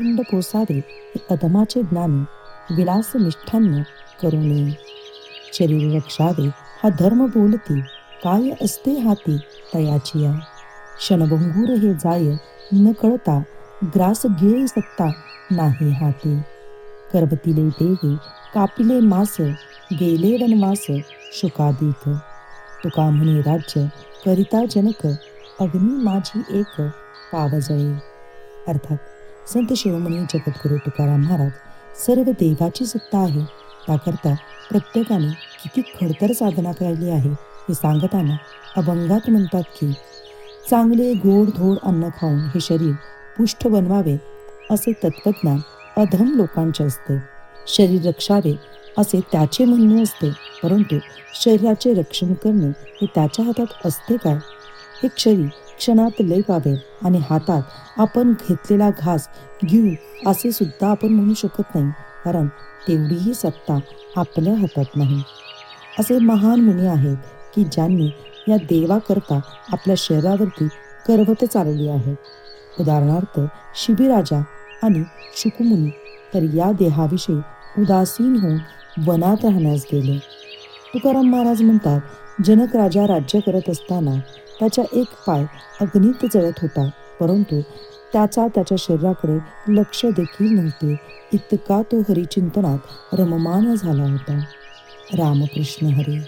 पिंड पोसावे हे अधमाचे ज्ञानी विलास मिष्ठान्न करू नये शरीर रक्षावे हा धर्म बोलती काय असते हाती तयाची या. क्षणभंगूर हे जाय न कळता ग्रास गिळे सत्ता नाही हाती. करबतिले देवे कापिले मास गेले वनवास शुकादीत. तुका म्हणे राज्य करिता जनक अग्नी माझी एक पावजळे अर्थात संत शिरोमणी जगद्गुरु तुकाराम महाराज सर्व देवाची सत्ता आहे. त्याकरता प्रत्येकाने किती खडतर साधना केली आहे हे सांगताना अभंगात म्हणतात की चांगले गोड धोड अन्न खाऊन हे शरीर पुष्ट बनवावे असे तत्वज्ञान अधम लोकांचे असते. शरीर रक्षावे असे त्याचे म्हणणे असते. परंतु शरीराचे रक्षण करणे हे त्याच्या हातात असते काय? हे शरीर क्षणात लय पावे आणि हातात आपण घेतलेला घास घेऊ असे सुद्धा आपण म्हणू शकत नाही कारण तेवढीही सत्ता आपल्या हातात नाही. असे महान मुनी आहेत की ज्यांनी या देवाकरता आपल्या शरीरावरती करवत चालवली आहे. उदाहरणार्थ शिबिराजा आणि शुकुमुनी तर या देहाविषयी उदासीन होऊन वनात राहण्यास गेले. तुकाराम महाराज म्हणतात जनक राजा राज्य करत असताना त्याचा एक पाय अग्नीत जळत होता परंतु त्याचा त्याच्या शरीराकडे लक्ष देखील नव्हते. इतका तो हरिचिंतनात रममान झाला होता. रामकृष्ण हरी.